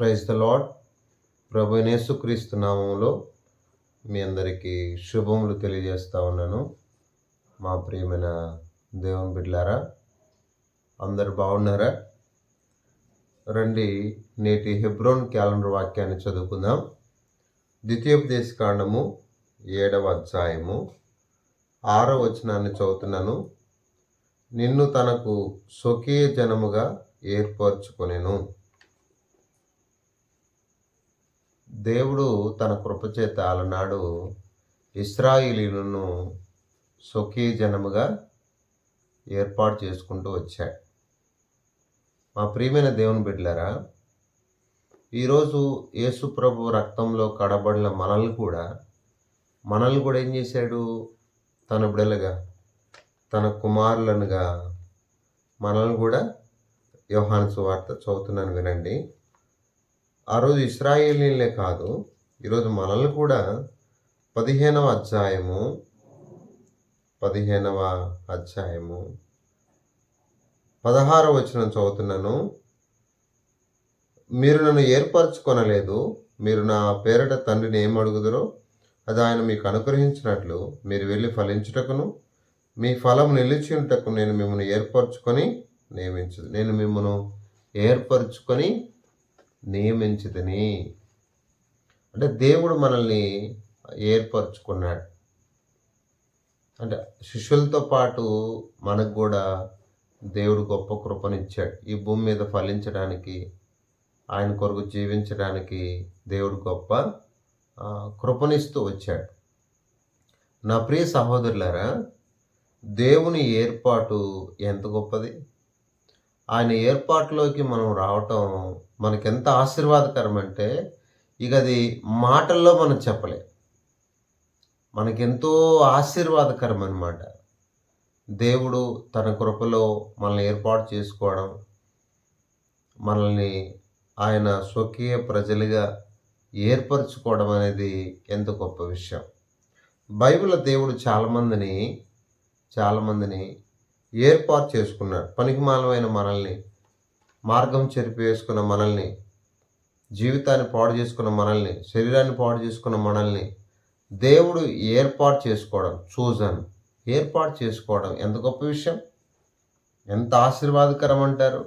Praise the Lord ప్రభు నేసుక్రీస్తు నామంలో మీ అందరికీ శుభములు తెలియజేస్తూ ఉన్నాను. మా ప్రియమైన దేవుని బిడ్లారా అందరు బాగున్నారా? రండి నేటి హెబ్రోన్ క్యాలెండర్ వాక్యాన్ని చదువుకుందాం. ద్వితీయోపదేశ కాండము ఏడవ అధ్యాయము ఆరో వచనాన్ని చదువుతున్నాను. నిన్ను తనకు స్వకీయ జనముగా ఏర్పరచుకొనెను. దేవుడు తన కృపచేత అలనాడు ఇస్రాయిలీలను స్వకీయ జనముగా ఏర్పాటు చేసుకుంటూ వచ్చాడు. మా ప్రియమైన దేవుని బిడ్డలారా ఈరోజు యేసుప్రభు రక్తంలో కడబడిన మనల్ని కూడా మనల్ని కూడా ఏం చేశాడు? తన బిడలుగా తన కుమారులనుగా మనల్ని కూడా యోహాను సువార్త చదువుతున్నాను వినండి. ఆ రోజు ఇస్రాయేలీలే కాదు ఈరోజు మనల్ని కూడా పదిహేనవ అధ్యాయము పదిహేనవ అధ్యాయము పదహారవ వచ్చిన చదువుతున్నాను. మీరు నన్ను ఏర్పరచుకొనలేదు మీరు నా పేరట తండ్రిని ఏం అడుగుదరో అది ఆయన మీకు అనుగ్రహించినట్లు మీరు వెళ్ళి ఫలించుటకును మీ ఫలం నిలిచి ఉంటకు నేను మిమ్మల్ని ఏర్పరచుకొని నియమించదు. నేను మిమ్మల్ని ఏర్పరచుకొని నియమించదని అంటే దేవుడు మనల్ని ఏర్పరచుకున్నాడు. అంటే శిష్యులతో పాటు మనకు కూడా దేవుడు గొప్ప కృపనిచ్చాడు. ఈ భూమి మీద ఫలించడానికి ఆయన కొరకు జీవించడానికి దేవుడు గొప్ప కృపనిస్తూ వచ్చాడు. నా ప్రియ సహోదరులారా దేవుని ఏర్పాటు ఎంత గొప్పది? ఆయన ఏర్పాటులోకి మనం రావటం మనకెంత ఆశీర్వాదకరం అంటే ఇక అది మాటల్లో మనం చెప్పలేం. మనకెంతో ఆశీర్వాదకరం అనమాట దేవుడు తన కృపలో మనల్ని ఏర్పాటు చేసుకోవడం మనల్ని ఆయన స్వకీయ ప్రజలుగా ఏర్పరచుకోవడం అనేది ఎంత గొప్ప విషయం. బైబిల్ దేవుడు చాలామందిని చాలామందిని ఏర్పాటు చేసుకున్నాడు. పనికిమాలమైన మనల్ని మార్గం చెరిపి వేసుకున్న మనల్ని జీవితాన్ని పాడు చేసుకున్న మనల్ని శరీరాన్ని పాడు చేసుకున్న మనల్ని దేవుడు ఏర్పాటు చేసుకోవడం చూజన్ ఏర్పాటు చేసుకోవడం ఎంత గొప్ప విషయం. ఎంత ఆశీర్వాదకరం అంటారు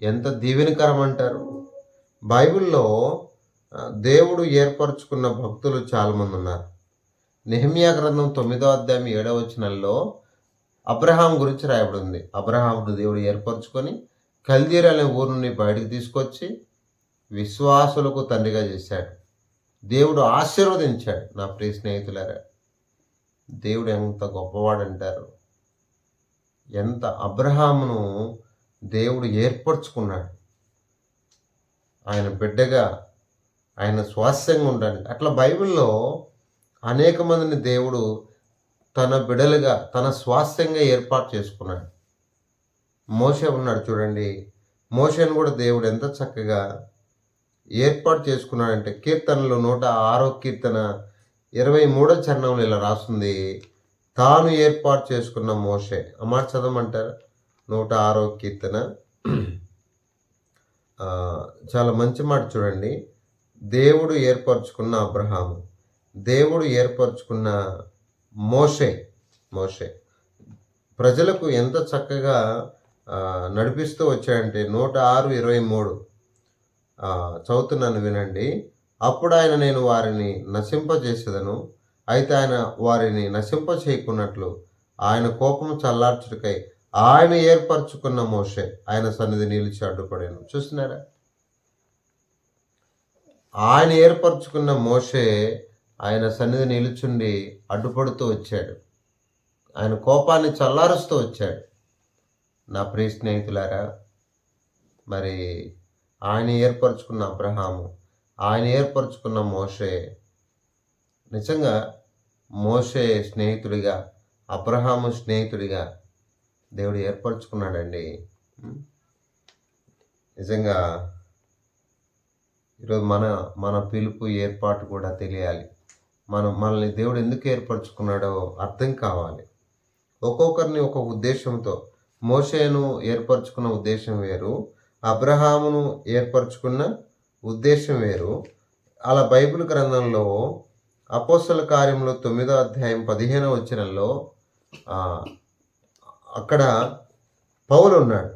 ఎంత దీవెనకరం అంటారు. బైబిల్లో దేవుడు ఏర్పరచుకున్న భక్తులు చాలామంది ఉన్నారు. నెహమియా గ్రంథం తొమ్మిదో అధ్యాయం ఏడవ వచనంలో అబ్రహాం గురించి రాయబడి ఉంది అబ్రహామును దేవుడు ఏర్పరచుకొని కల్దీర్ అనే ఊరు నుండి బయటికి తీసుకొచ్చి విశ్వాసులకు తండ్రిగా చేశాడు. దేవుడు ఆశీర్వదించాడు. నా ప్రియ స్నేహితులారా దేవుడు ఎంత గొప్పవాడు అంటారు ఎంత అబ్రహామును దేవుడు ఏర్పరచుకున్నాడు. ఆయన బిడ్డగా ఆయన స్వాస్థ్యంగా ఉండడానికి. అట్లా బైబిల్లో అనేక మందిని దేవుడు తన బిడలుగా తన స్వాస్థ్యంగా ఏర్పాటు చేసుకున్నాడు. మోసే ఉన్నాడు చూడండి. మోసేను కూడా దేవుడు ఎంత చక్కగా ఏర్పాటు చేసుకున్నాడంటే కీర్తనలో నూట ఆరో కీర్తన ఇరవై మూడో చరణంలో ఇలా రాస్తుంది. తాను ఏర్పాటు చేసుకున్న మోషే. ఆ చదవమంటారు? నూట ఆరో కీర్తన. చాలా మంచి మాట చూడండి. దేవుడు ఏర్పరచుకున్న అబ్రహాము. దేవుడు ఏర్పరచుకున్న మోషే. మోషే. ప్రజలకు ఎంత చక్కగా నడిపిస్తూ వచ్చాడంటే నూట ఆరు ఇరవై మూడు. చదువుతున్నాను వినండి. అప్పుడు ఆయన నేను వారిని నశింపజేసేదను. అయితే ఆయన వారిని నశింప చేయకున్నట్లు ఆయన కోపం చల్లార్చుటకై ఆయన ఏర్పరచుకున్న మోషే ఆయన సన్నిధి నిలిచి అడ్డుపడాను. చూస్తున్నారా? ఆయన ఏర్పరచుకున్న మోషే ఆయన సన్నిధి నిలుచుండి అడ్డుపడుతూ వచ్చాడు. ఆయన కోపాన్ని చల్లారుస్తూ వచ్చాడు. నా ప్రియ స్నేహితులారా మరి ఆయన ఏర్పరచుకున్న అబ్రహాము ఆయన ఏర్పరచుకున్న మోషే నిజంగా మోషే స్నేహితుడిగా అబ్రహాము స్నేహితుడిగా దేవుడు ఏర్పరచుకున్నాడండి. నిజంగా ఈరోజు మన మన పిలుపు ఏర్పాటు కూడా తెలియాలి. మనం మనల్ని దేవుడు ఎందుకు ఏర్పరచుకున్నాడో అర్థం కావాలి. ఒక్కొక్కరిని ఒక ఉద్దేశంతో మోషేను ఏర్పరచుకున్న ఉద్దేశం వేరు అబ్రహామును ఏర్పరచుకున్న ఉద్దేశం వేరు. అలా బైబిల్ గ్రంథంలో అపోసల కార్యంలో తొమ్మిదో అధ్యాయం పదిహేనో వచనంలో అక్కడ పౌలు ఉన్నాడు.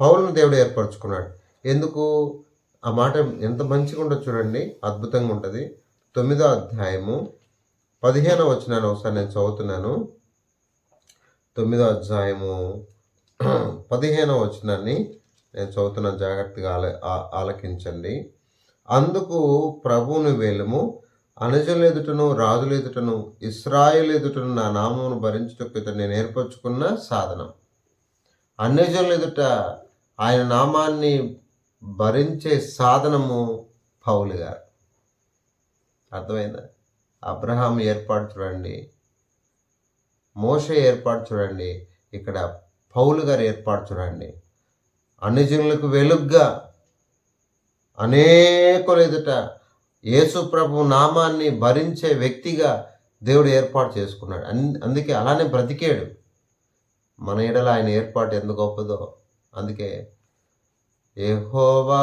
పౌలను దేవుడు ఏర్పరచుకున్నాడు. ఎందుకు? ఆ మాట ఎంత మంచిగా ఉంటుంది చూడండి. అద్భుతంగా ఉంటుంది. తొమ్మిదో అధ్యాయము పదిహేనో వచనాన్ని ఒకసారి నేను చదువుతున్నాను. తొమ్మిదో అధ్యాయము పదిహేనవ వచనాన్ని నేను చదువుతున్న జాగ్రత్తగా ఆల ఆలకించండి. అందుకు ప్రభువుని వేలుము అనుజుల ఎదుటను రాజుల ఎదుటను ఇస్రాయేల్ ఎదుటను నా నామమును భరించుటకు ఇతను నేను ఏర్పరచుకున్న సాధనం. అన్యజనుల ఎదుట ఆయన నామాన్ని భరించే సాధనము పౌలు గారు. అర్థమైందా? అబ్రహాం ఏర్పాటు చూడండి మోష ఏర్పాటు చూడండి ఇక్కడ పౌలు గారు ఏర్పాటు చూడండి. అన్ని వెలుగ్గా అనేకుల ఎదుట యేసు ప్రభు నామాన్ని భరించే వ్యక్తిగా దేవుడు ఏర్పాటు చేసుకున్నాడు. అన్- అందుకే అలానే బ్రతికాడు. మన ఎడల ఆయన ఏర్పాటు ఎంత గొప్పదో. అందుకే యెహోవా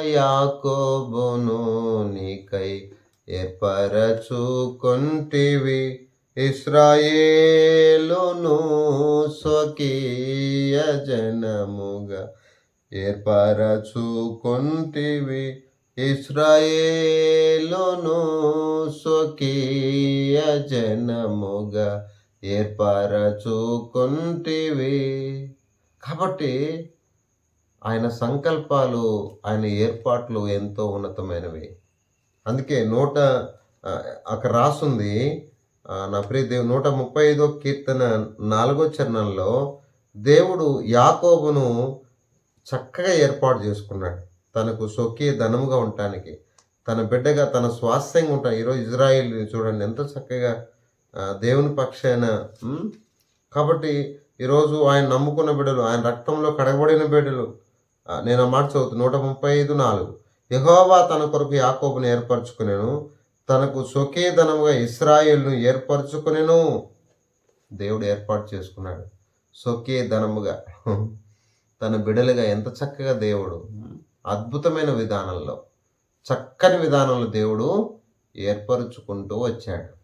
యాకోబును నీకై ఏర్పరచుకొంటివి. ఇస్రాయేలును స్వకీయ జనముగా ఏర్పరచుకొంటివి. ఇస్రాయేలును స్వకీయ జనముగా ఏర్పరచుకొంటివి. కాబట్టి ఆయన సంకల్పాలు ఆయన ఏర్పాట్లు ఎంతో ఉన్నతమైనవి. అందుకే నూట అక్కడ రాసుంది నా ప్రియ దేవు నూట ముప్పై ఐదో కీర్తన నాలుగో చరణంలో దేవుడు యాకోబును చక్కగా ఏర్పాటు చేసుకున్నాడు. తనకు సొక్కి ధనముగా ఉండటానికి తన బిడ్డగా తన స్వాస్థ్యంగా ఉంటాడు ఈరోజు ఇజ్రాయిల్ చూడండి ఎంత చక్కగా దేవుని పక్షాన కాబట్టి ఈరోజు ఆయన నమ్ముకున్న బిడ్డలు ఆయన రక్తంలో కడగబడిన బిడ్డలు. నేను ఆ మాట చదువుతాను నూట ముప్పై ఐదు నాలుగు. యెహోవా తన కొరకు యాకోబును ఏర్పరచుకునేను. తనకు సొకేధనముగా ఇస్రాయేల్ను ఏర్పరచుకునేను. దేవుడు ఏర్పాటు చేసుకున్నాడు. సొకే తన బిడలుగా ఎంత చక్కగా దేవుడు. అద్భుతమైన విధానంలో. చక్కని విధానంలో దేవుడు ఏర్పరుచుకుంటూ వచ్చాడు.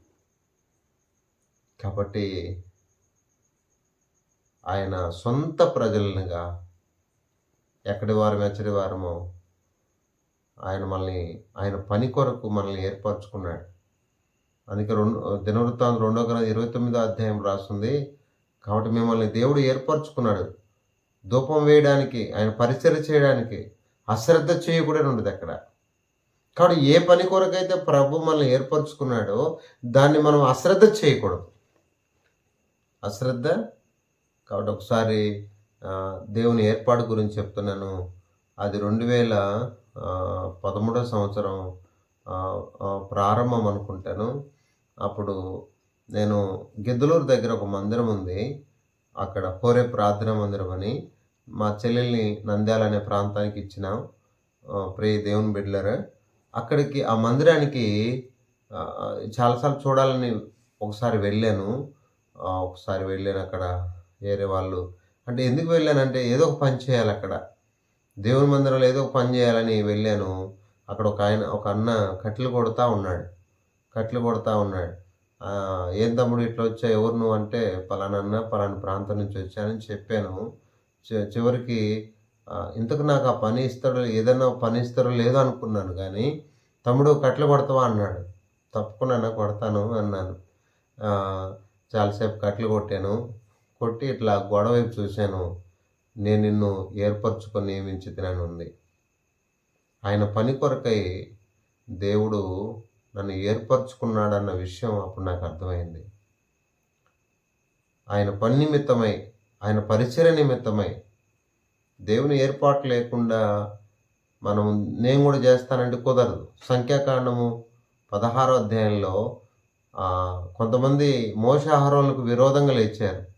కాబట్టి ఆయన సొంత ప్రజలనుగా ఎక్కడి వారం ఎచ్చడి వారమో ఆయన మనల్ని ఆయన పని కొరకు మనల్ని ఏర్పరచుకున్నాడు. అందుకే రెండు దినవృత్తాంత రెండో గ్రంథం ఇరవై తొమ్మిదో అధ్యాయం రాస్తుంది. కాబట్టి మిమ్మల్ని దేవుడు ఏర్పరచుకున్నాడు. ధూపం వేయడానికి ఆయన పరిచయం చేయడానికి అశ్రద్ధ చేయకూడని ఉండదు అక్కడ. కాబట్టి ఏ పని కొరకైతే ప్రభు మనల్ని ఏర్పరచుకున్నాడో దాన్ని మనం అశ్రద్ధ చేయకూడదు. అశ్రద్ధ? కాబట్టి ఒకసారి దేవుని ఏర్పాటు గురించి చెప్తున్నాను. అది రెండు వేల పదమూడో పదమూడవ సంవత్సరం ప్రారంభం అనుకుంటాను. అప్పుడు నేను గిద్దలూరు దగ్గర ఒక మందిరం ఉంది. అక్కడ హోరే ప్రార్థన మందిరం అని. మా చెల్లెల్ని నంద్యాల అనే ప్రాంతానికి ఇచ్చిన. ప్రియ దేవుని బిడ్లర్ అక్కడికి ఆ మందిరానికి చాలాసార్లు చూడాలని ఒకసారి వెళ్ళాను. ఒకసారి వెళ్ళాను అక్కడ వేరే వాళ్ళు. అంటే ఎందుకు వెళ్ళానంటే ఏదో ఒక పని చేయాలి అక్కడ. దేవుని మందిరంలో ఏదో ఒక పని చేయాలని వెళ్ళాను. అక్కడ ఒక ఆయన ఒక అన్న కట్టెలు కొడతా ఉన్నాడు. కట్లు కొడతా ఉన్నాడు. ఏం తమ్ముడు ఇట్లా వచ్చా ఎవరు నువ్వు? అంటే పలానా అన్న పలానా ప్రాంతం నుంచి వచ్చానని చెప్పాను. చి- చివరికి ఇంతకు నాకు ఆ పని ఇస్తాడో ఏదైనా పని ఇస్తారో లేదో అనుకున్నాను. కానీ తమ్ముడు కట్టెలు కొడతావా? అన్నాడు. తప్పకుండా అన్న కొడతాను అన్నాను. చాలాసేపు కట్టెలు కొట్టాను. కొట్టి ఇట్లా గొడవ వైపు చూశాను. నేను నిన్ను ఏర్పరచుకొని నియమించి తినని ఉంది. ఆయన పని కొరకై దేవుడు నన్ను ఏర్పరచుకున్నాడన్న విషయం అప్పుడు నాకు అర్థమైంది. ఆయన పని నిమిత్తమై ఆయన పరిచయ నిమిత్తమై దేవుని ఏర్పాటు లేకుండా మనం నేను కూడా చేస్తానంటే కుదరదు. సంఖ్యాకాండము పదహారో అధ్యాయంలో కొంతమంది మోసాహారాలకు విరోధంగా లేచారు.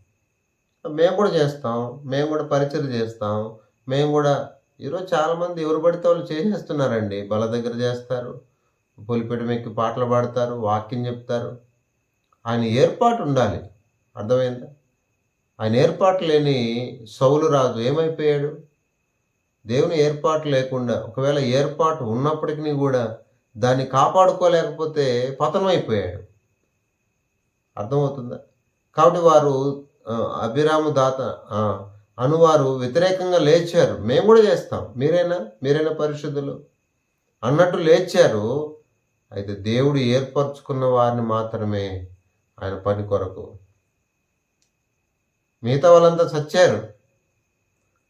మేము కూడా చేస్తాం మేము కూడా పరిచయం చేస్తాం. మేము కూడా ఈరోజు చాలామంది ఎవరు పడితే వాళ్ళు చేసేస్తున్నారండి. బల దగ్గర చేస్తారు పులిపెట్టు మెక్కి పాటలు పాడతారు వాక్యం చెప్తారు. ఆయన ఏర్పాటు ఉండాలి. అర్థమైందా? ఆయన ఏర్పాటు లేని సౌలు రాజు ఏమైపోయాడు? దేవుని ఏర్పాటు లేకుండా ఒకవేళ ఏర్పాటు ఉన్నప్పటికీ కూడా దాన్ని కాపాడుకోలేకపోతే పతనమైపోయాడు. అర్థమవుతుందా? కాబట్టి వారు అభిరాము దాత అనువారు వ్యతిరేకంగా లేచారు. మేము కూడా చేస్తాం. మీరేనా? మీరైనా పరిశుద్ధులు? అన్నట్టు లేచారు. అయితే దేవుడు ఏర్పరచుకున్న వారిని మాత్రమే ఆయన పని కొరకు. మిగతా వాళ్ళంతా చచ్చారు.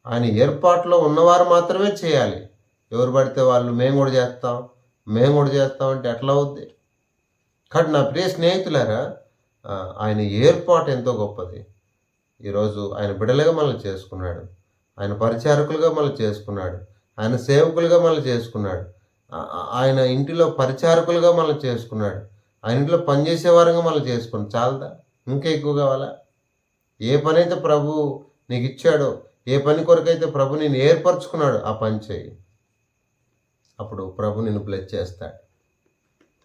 ఆయన ఏర్పాట్లో ఉన్నవారు మాత్రమే చేయాలి. ఎవరు పడితే వాళ్ళు మేము కూడా చేస్తాం. మేము కూడా చేస్తాం అంటే ఎట్లా అవుద్ది? కాబట్టి నా ప్రియ స్నేహితులారా ఆయన ఏర్పాటు ఎంతో గొప్పది. ఈరోజు ఆయన బిడలుగా మనల్ని చేసుకున్నాడు. ఆయన పరిచారకులుగా మనల్ని చేసుకున్నాడు. ఆయన సేవకులుగా మనల్ని చేసుకున్నాడు. ఆయన ఇంటిలో పరిచారకులుగా మనల్ని చేసుకున్నాడు. ఆయన ఇంట్లో పనిచేసేవారంగా మనల్ని చేసుకున్నాడు. చాలదా? ఇంకా ఎక్కువ కావాలా? ఏ పని అయితే ప్రభు నీకు ఇచ్చాడో ఏ పని కొరకైతే ప్రభు నేను ఏర్పరచుకున్నాడు ఆ పని చేయి. అప్పుడు ప్రభు నిన్ను బ్లెస్ చేస్తాడు.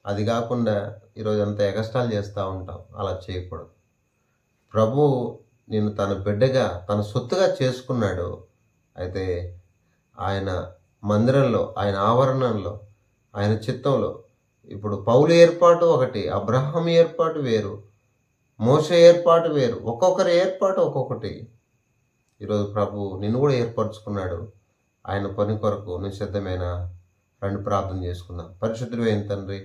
అది కాకుండా ఈరోజు అంత ఎగస్టాల్ చేస్తూ ఉంటాం. అలా చేయకూడదు. ప్రభు నేను తన బిడ్డగా తన సొత్తుగా చేసుకున్నాడు అయితే ఆయన మందిరంలో ఆయన ఆవరణంలో ఆయన చిత్తంలో. ఇప్పుడు పౌలు ఏర్పాటు ఒకటి అబ్రహం ఏర్పాటు వేరు మోస ఏర్పాటు వేరు ఒక్కొక్కరి ఏర్పాటు ఒక్కొక్కటి. ఈరోజు ప్రభు నిన్ను కూడా ఏర్పరచుకున్నాడు. ఆయన పని కొరకు నిశ్శబ్దమైన రెండు ప్రార్థన చేసుకుందాం. పరిశుద్ధులు అయిన తండ్రి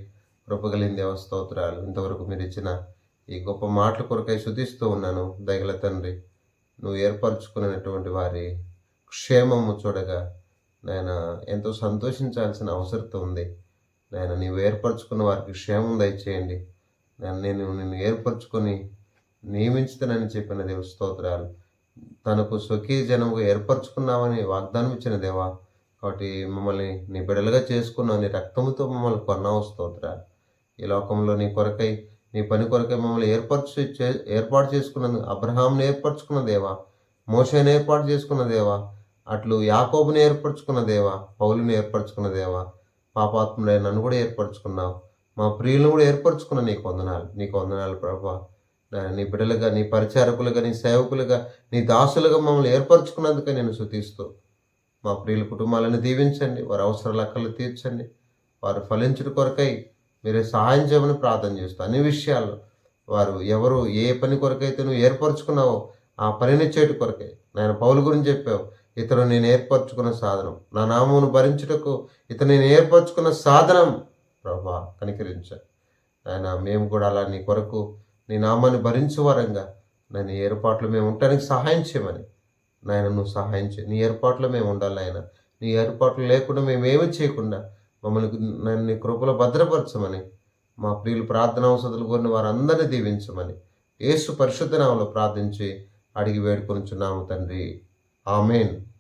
కృపగలిగిన దేవస్తోత్రాలు ఇంతవరకు మీరు ఇచ్చిన ఈ గొప్ప మాటల కొరకై శుద్ధిస్తూ ఉన్నాను దయగల తండ్రి. నువ్వు ఏర్పరచుకున్నటువంటి వారి క్షేమము చూడగా నాయన ఎంతో సంతోషించాల్సిన అవసరం ఉంది. నాయన నీవు ఏర్పరచుకున్న వారికి క్షేమం దయచేయండి. నేను నేను నిన్ను ఏర్పరచుకొని నియమించుతానని చెప్పిన దేవ స్తోత్రాలు. తనకు స్వకీయ జనముగా ఏర్పరచుకున్నామని వాగ్దానం ఇచ్చిన దేవా కాబట్టి మమ్మల్ని నీ బిడలుగా చేసుకున్నావు నీ రక్తముతో మమ్మల్ని కొన్నావు స్తోత్రాలు. ఈ లోకంలో నీ కొరకై నీ పని కొరకే మమ్మల్ని ఏర్పరచు చే- ఏర్పాటు చేసుకున్నందుకు అబ్రహాంని ఏర్పరచుకున్న దేవా మోషేని ఏర్పాటు చేసుకున్న దేవా అట్లు యాకోబుని ఏర్పరచుకున్న దేవా పౌలుని ఏర్పరచుకున్న దేవా. పాపాత్ముడైన నన్ను కూడా ఏర్పరచుకున్నావు. మా ప్రియులను కూడా ఏర్పరచుకున్న నీకు వందనాలు. నీకు వందనాలు ప్రభా. నీ బిడ్డలుగా నీ పరిచారకులుగా నీ సేవకులుగా నీ దాసులుగా మమ్మల్ని ఏర్పరచుకున్నందుకే నేను శుతిస్తూ మా ప్రియుల కుటుంబాలను దీవించండి. వారి అవసరాల అక్కలు తీర్చండి. వారు ఫలించుట కొరకై మీరు సహాయం చేయమని ప్రార్థన చేస్తూ అన్ని విషయాల్లో వారు ఎవరు ఏ పని కొరకైతే నువ్వు ఏర్పరచుకున్నావో ఆ పనిని చేటు కొరకే. నేను పౌలు గురించి చెప్పావు ఇతను నేను ఏర్పరచుకున్న సాధనం. నా నామమును భరించుటకు ఇతను నేను ఏర్పరచుకున్న సాధనం. ప్రభా కనికరించాను ఆయన మేము కూడా అలా నీ కొరకు నీ నామాన్ని భరించే వరంగా. నేను ఏర్పాట్లు మేము ఉండటానికి సహాయం చేయమని. నాయన నువ్వు సహాయం చేయి. నీ ఏర్పాట్లు మేము ఉండాలి ఆయన నీ ఏర్పాట్లు లేకుండా మేము ఏమి చేయకుండా మమ్మల్ని నన్ను కృపలో భద్రపరచమని మా ప్రియులు ప్రార్థన అవసరాలు కోరిన వారందరినీ దీవించమని యేసు పరిశుద్ధ నామంలో ప్రార్థించి అడిగి వేడుకొనుచున్నాము తండ్రి. ఆమెన్.